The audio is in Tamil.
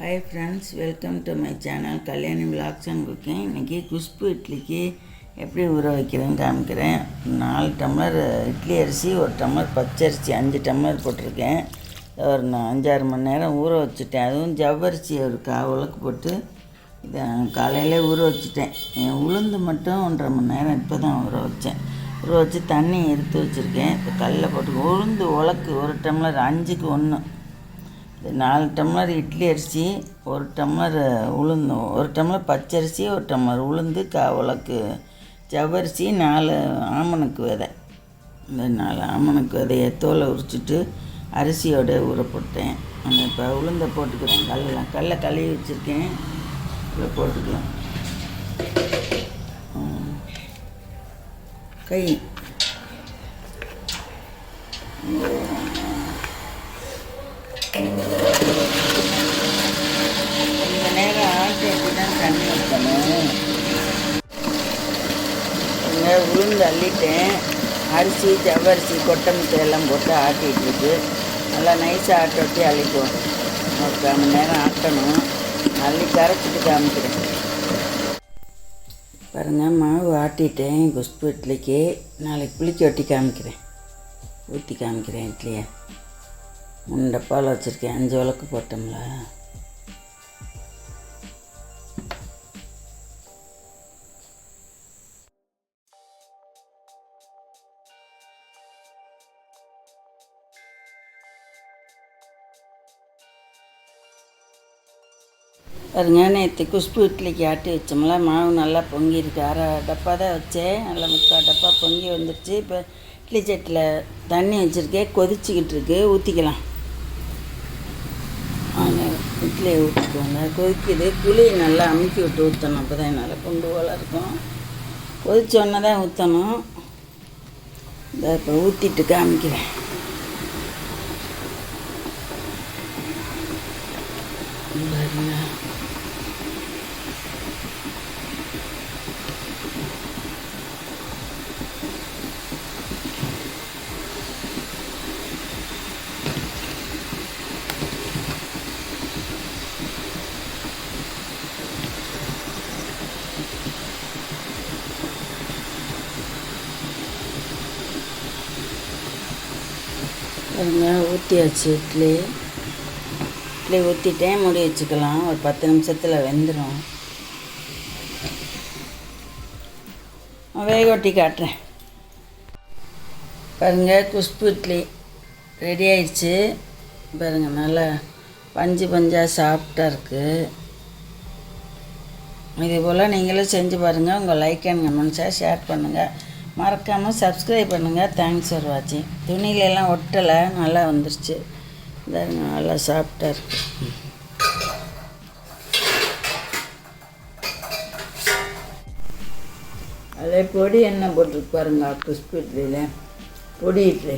Hi friends welcome to my channel Kalyani vlogs and cooking இன்றைக்கி குஷ்பு இட்லிக்கு எப்படி ஊற வைக்கிறேன்னு காமிக்கிறேன். நாலு டம்ளர் இட்லி அரிசி ஒரு டம்ளர் பச்சரிசி அஞ்சு டம்ளர் போட்டிருக்கேன். ஒரு அஞ்சாறு மணி நேரம் ஊற வச்சுட்டேன். அதுவும் ஜவ்வரிசி ஒரு காவலுக்கு உலக்கு போட்டு இதை காலையில் ஊற வச்சுட்டேன். என் உளுந்து மட்டும் ஒன்றரை மணி நேரம் இப்போ தான் ஊற வச்சேன். ஊற வச்சு தண்ணி எடுத்து வச்சுருக்கேன். இப்போ கல்லில் போட்டு உளுந்து உலக்கு ஒரு டம்ளர் அஞ்சுக்கு ஒன்று நாலு டம்ளர் இட்லி அரிசி ஒரு டம்ளர் உளுந்து ஒரு டம்ளர் பச்சரிசி ஒரு டம்ளர் உளுந்து கா ஜவ்வரிசி நாலு ஆமணக்கு விதை. இந்த நாலு ஆமணக்கு விதையை தோலை உரிச்சிட்டு அரிசியோட ஊற போட்டேன். அந்த இப்போ உளுந்தை போட்டுக்கிறேன். கல்லாம் கல்லை கழுவி வச்சுருக்கேன். இதில் போட்டுக்கலாம். கை. கொஞ்ச நேரம் ஆட்டி ஆட்டி தான் தண்ணி ஊற்றணும் இங்கே உளுந்து அள்ளிட்டேன் அரிசி ஜவ்வரிசி கொட்டமுத்து எல்லாம் போட்டு ஆட்டிகிட்டு இருக்கு நல்லா நைஸாக ஆட்டி வச்சு அள்ளிக்குவோம். ஒரு கால் மணி நேரம் ஆட்டணும். அள்ளி கரைச்சிட்டு காமிக்கிறேன். பாருங்கள் மாவு ஆட்டிட்டேன். குஸ்பு இட்லிக்கு. நாளைக்கு புளிக்க ஒட்டி காமிக்கிறேன். ஊற்றி காமிக்கிறேன் இட்லியை. மூணு டப்பாவில் வச்சுருக்கேன். அஞ்சு விளக்கு போட்டோம்ல. பாருங்க நேற்று குஷ்பு இட்லிக்கு ஆட்டி வச்சோம்ல. மாவு நல்லா பொங்கியிருக்கு. அரை டப்பா தான் வச்சேன். நல்லா முக்கால் டப்பா பொங்கி வந்துருச்சு. இப்போ இட்லி சட்டியில் தண்ணி வச்சுருக்கேன். கொதிச்சிக்கிட்டு இருக்கு. ஊற்றிக்கலாம் இட்லியை ஊற்றிக்கோங்க கொதிக்குது. புளி நல்லா அமுக்கி விட்டு ஊற்றணும் அப்போ தான் நல்லா கொண்டு போல் இருக்கும். கொதிச்ச தான் ஊற்றணும் இந்த இப்போ ஊற்றிட்டு காமிக்கிறேன் பாருங்க பாருங்க ஊற்றியாச்சு இட்லி. இட்லி ஊற்றிட்டேன் மூடி வச்சுக்கலாம். ஒரு பத்து நிமிஷத்தில் வெந்துடும் வேக ஒட்டி காட்டுறேன். பாருங்க குஷ்பு இட்லி ரெடி ஆயிடுச்சு. பாருங்கள் நல்லா பஞ்சு பஞ்சாக சாஃப்டாக இருக்குது இதே போல் நீங்களும் செஞ்சு பாருங்கள் உங்கள் லைக் அண்ட் கமெண்ட்ஸாக ஷேர் பண்ணுங்கள் மறக்காமல் சப்ஸ்கிரைப் பண்ணுங்கள் தேங்க்ஸ் ஃபார் வாட்சிங் துணியிலலாம் ஒட்டலை நல்லா வந்துருச்சு. நல்லா சாப்பிட்டார் அதே பொடி எண்ணெய் போட்டுருக்கு பாருங்க குஷ்பு இட்லியில் பொடி இட்லி.